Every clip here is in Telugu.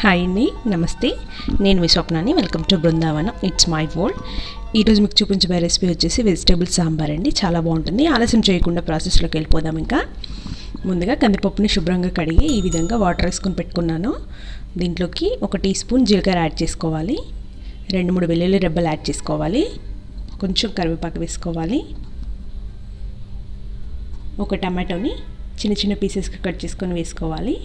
హాయ్ అండి నమస్తే నేను మీ స్వప్నాని. Welcome to Brindavanam. It's my world ఈరోజు మీకు చూపించబోయే రెసిపీ వచ్చేసి వెజిటేబుల్ సాంబార్ అండి. చాలా బాగుంటుంది. ఆలస్యం చేయకుండా ప్రాసెస్లోకి వెళ్ళిపోదాం ఇంకా. ముందుగా కందిపప్పుని శుభ్రంగా కడిగి ఈ విధంగా వాటర్ వేసుకొని పెట్టుకున్నాను. దీంట్లోకి ఒక టీ స్పూన్ జీలకర్ర యాడ్ చేసుకోవాలి. రెండు మూడు వెల్లుల్లి రెబ్బలు యాడ్ చేసుకోవాలి. కొంచెం కరివేపాకు వేసుకోవాలి. ఒక టమాటోని చిన్న చిన్న పీసెస్కి కట్ చేసుకొని వేసుకోవాలి.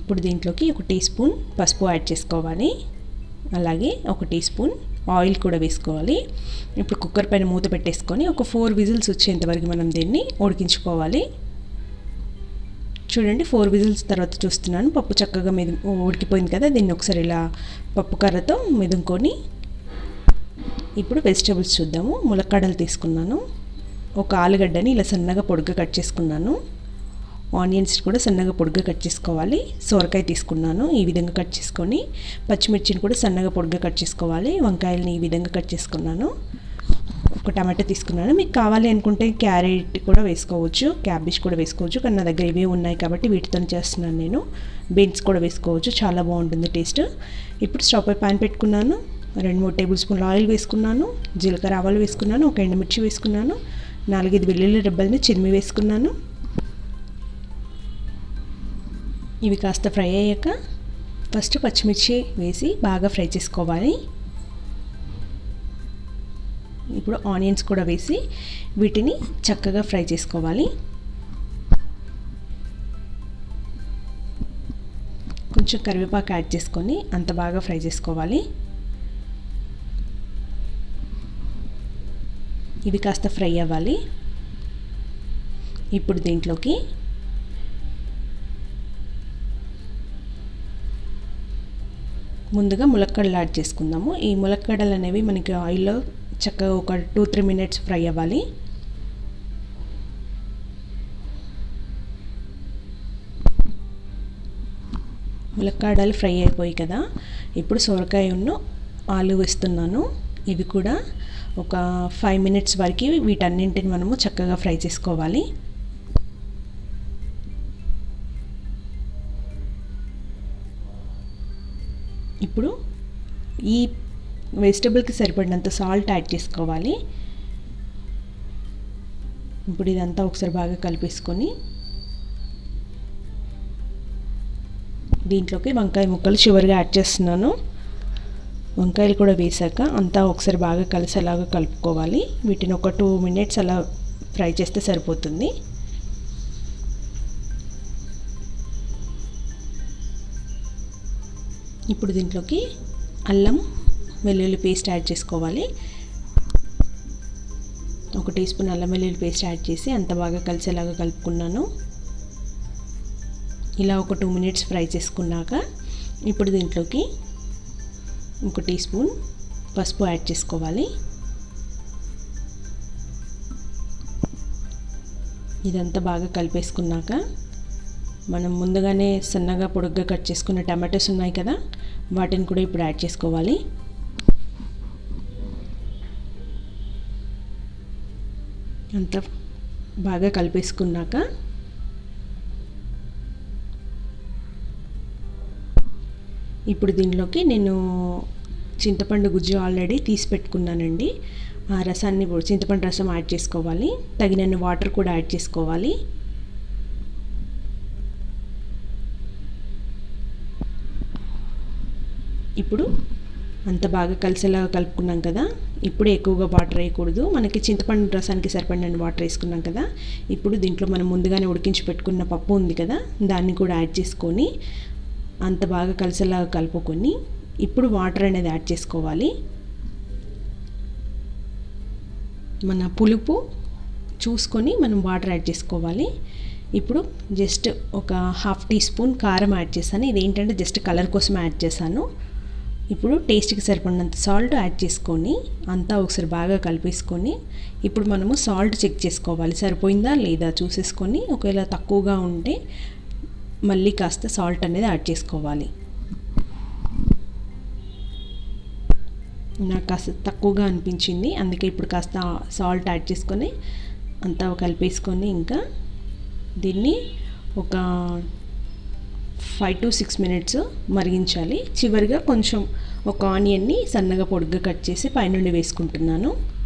ఇప్పుడు దీంట్లోకి ఒక టీ స్పూన్ పసుపు యాడ్ చేసుకోవాలి. అలాగే ఒక టీ స్పూన్ ఆయిల్ కూడా వేసుకోవాలి. ఇప్పుడు కుక్కర్ పైన మూత పెట్టేసుకొని ఒక ఫోర్ విజిల్స్ వచ్చేంతవరకు మనం దీన్ని ఉడికించుకోవాలి. చూడండి ఫోర్ విజిల్స్ తర్వాత చూస్తున్నాను. పప్పు చక్కగా మెదు ఉడికిపోయింది కదా దీన్ని ఒకసారి ఇలా పప్పు కర్రతో మెదుకొని ఇప్పుడు వెజిటేబుల్స్ చూద్దాము. ములక్కాడలు తీసుకున్నాను. ఒక ఆలుగడ్డని ఇలా సన్నగా పొడుగ్గా కట్ చేసుకున్నాను. ఆనియన్స్ కూడా సన్నగా పొడుగ్గా కట్ చేసుకోవాలి. సొరకాయ తీసుకున్నాను ఈ విధంగా కట్ చేసుకొని పచ్చిమిర్చిని కూడా సన్నగా పొడుగ్గా కట్ చేసుకోవాలి. వంకాయలని ఈ విధంగా కట్ చేసుకున్నాను. ఒక టమాటా తీసుకున్నాను. మీకు కావాలి అనుకుంటే క్యారెట్ కూడా వేసుకోవచ్చు క్యాబేజ్ కూడా వేసుకోవచ్చు కానీ నా దగ్గర ఇవే ఉన్నాయి కాబట్టి వీటితో చేస్తున్నాను నేను. బీన్స్ కూడా వేసుకోవచ్చు చాలా బాగుంటుంది టేస్ట్. ఇప్పుడు స్టవ్ పై పాన్ పెట్టుకున్నాను. రెండు మూడు టేబుల్ స్పూన్లు ఆయిల్ వేసుకున్నాను. జీలకర్ర ఆవాలు వేసుకున్నాను. ఒక ఎండుమిర్చి వేసుకున్నాను. నాలుగైదు వెల్లుల్లి రెబ్బల్ని చిరిమి వేసుకున్నాను. ఇవి కాస్త ఫ్రై అయ్యాక ఫస్ట్ పచ్చిమిర్చి వేసి బాగా ఫ్రై చేసుకోవాలి. ఇప్పుడు ఆనియన్స్ కూడా వేసి వీటిని చక్కగా ఫ్రై చేసుకోవాలి. కొంచెం కరివేపాకు యాడ్ చేసుకొని అంత బాగా ఫ్రై చేసుకోవాలి. ఇవి కాస్త ఫ్రై అవ్వాలి. ఇప్పుడు దీంట్లోకి ముందుగా ములక్కడలు యాడ్ చేసుకుందాము. ఈ ములక్కడలు అనేవి మనకి ఆయిల్లో చక్కగా ఒక టూ త్రీ మినిట్స్ ఫ్రై అవ్వాలి. ములక్కాడలు ఫ్రై అయిపోయి కదా ఇప్పుడు సొరకాయ ఉన్న ఆలు వేస్తున్నాను. ఇవి కూడా ఒక ఫైవ్ మినిట్స్ వరకు వీటన్నింటిని మనము చక్కగా ఫ్రై చేసుకోవాలి. ఇప్పుడు ఈ వెజిటబుల్కి సరిపడినంత సాల్ట్ యాడ్ చేసుకోవాలి. ఇప్పుడు ఇదంతా ఒకసారి బాగా కలిపేసుకొని దీంట్లోకి వంకాయ ముక్కలు చివరిగా యాడ్ చేస్తున్నాను. వంకాయలు కూడా వేసాక అంతా ఒకసారి బాగా కలిసేలాగా కలుపుకోవాలి. వీటిని ఒక టూ మినిట్స్ అలా ఫ్రై చేస్తే సరిపోతుంది. ఇప్పుడు దీంట్లోకి అల్లం వెల్లుల్లి పేస్ట్ యాడ్ చేసుకోవాలి. ఒక టీ స్పూన్ అల్లం వెల్లుల్లి పేస్ట్ యాడ్ చేసి అంత బాగా కలిసేలాగా కలుపుకున్నాను. ఇలా ఒక టూ మినిట్స్ ఫ్రై చేసుకున్నాక ఇప్పుడు దీంట్లోకి ఒక టీ స్పూన్ పసుపు యాడ్ చేసుకోవాలి. ఇదంతా బాగా కలిపేసుకున్నాక మనం ముందుగానే సన్నగా పొడుగ్గా కట్ చేసుకున్న టమాటోస్ ఉన్నాయి కదా వాటిని కూడా ఇప్పుడు యాడ్ చేసుకోవాలి. అంత బాగా కలిపేసుకున్నాక ఇప్పుడు దీనిలోకి నేను చింతపండు గుజ్జు ఆల్రెడీ తీసి పెట్టుకున్నానండి. ఆ రసాన్ని చింతపండు రసం యాడ్ చేసుకోవాలి. తగినన్ని వాటర్ కూడా యాడ్ చేసుకోవాలి. ఇప్పుడు అంత బాగా కలిసేలాగా కలుపుకున్నాం కదా. ఇప్పుడు ఎక్కువగా వాటర్ వేయకూడదు. మనకి చింతపండు రసానికి సరిపడిన వాటర్ వేసుకున్నాం కదా. ఇప్పుడు దీంట్లో మనం ముందుగానే ఉడికించి పెట్టుకున్న పప్పు ఉంది కదా. దాన్ని కూడా యాడ్ చేసుకొని అంత బాగా కలిసేలాగా కలుపుకొని ఇప్పుడు వాటర్ అనేది యాడ్ చేసుకోవాలి. మన పులుపు చూసుకొని మనం వాటర్ యాడ్ చేసుకోవాలి. ఇప్పుడు జస్ట్ ఒక హాఫ్ టీ స్పూన్ కారం యాడ్ చేశాను. ఇది ఏంటంటే జస్ట్ కలర్ కోసం యాడ్ చేశాను. ఇప్పుడు టేస్ట్కి సరిపడినంత సాల్ట్ యాడ్ చేసుకొని అంతా ఒకసారి బాగా కలిపేసుకొని ఇప్పుడు మనము సాల్ట్ చెక్ చేసుకోవాలి. సరిపోయిందా లేదా చూసేసుకొని ఒకవేళ తక్కువగా ఉంటే మళ్ళీ కాస్త సాల్ట్ అనేది యాడ్ చేసుకోవాలి. నాకు కాస్త తక్కువగా అనిపించింది. అందుకే ఇప్పుడు కాస్త సాల్ట్ యాడ్ చేసుకొని అంతా కలిపేసుకొని ఇంకా దీన్ని ఒక ఫైవ్ టు సిక్స్ మినిట్స్ మరిగించాలి. చివరిగా కొంచెం ఒక ఆనియన్ని సన్నగా పొడుగ్గా కట్ చేసి పైనుండి వేసుకుంటున్నాను.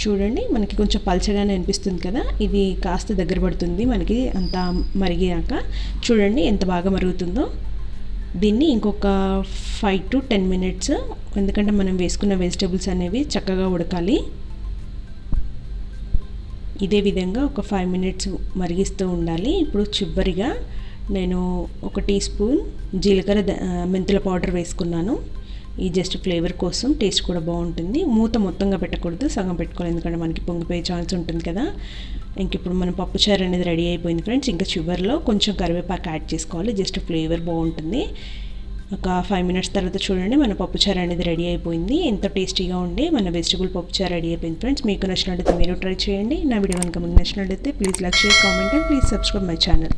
చూడండి మనకి కొంచెం పలచగానే అనిపిస్తుంది కదా? ఇది కాస్త దగ్గర పడుతుంది మనకి అంత మరిగాక. చూడండి ఎంత బాగా మరుగుతుందో. దీన్ని ఇంకొక ఫైవ్ టు టెన్ మినిట్స్ ఎందుకంటే మనం వేసుకున్న వెజిటేబుల్స్ అనేవి చక్కగా ఉడకాలి. ఇదే విధంగా ఒక ఫైవ్ మినిట్స్ మరిగిస్తూ ఉండాలి. ఇప్పుడు చివరిగా నేను ఒక టీ స్పూన్ జీలకర్ర మెంతుల పౌడర్ వేసుకున్నాను. ఈ జస్ట్ ఫ్లేవర్ కోసం టేస్ట్ కూడా బాగుంటుంది. మూత మొత్తంగా పెట్టకూడదు సగం పెట్టుకోవాలి. ఎందుకంటే మనకి పొంగిపోయే ఛాన్స్ ఉంటుంది కదా. ఇంక ఇప్పుడు మన పప్పుచారు అనేది రెడీ అయిపోయింది ఫ్రెండ్స్ ఇంకా చివరిలో కొంచెం కరివేపాకు యాడ్ చేసుకోవాలి. జస్ట్ ఫ్లేవర్ బాగుంటుంది. ఒక ఫైవ్ మినిట్స్ తర్వాత చూడండి మన పప్పుచారు అనేది రెడీ అయిపోయింది. ఎంతో టేస్టీగా ఉండి మన వెజిటబుల్ పప్పుచారు రెడీ అయిపోయింది ఫ్రెండ్స్ మీకు నచ్చినట్లయితే మీరు ట్రై చేయండి. నా వీడియో కనుక మీకు నచ్చినట్లయితే please like share comment and please subscribe my channel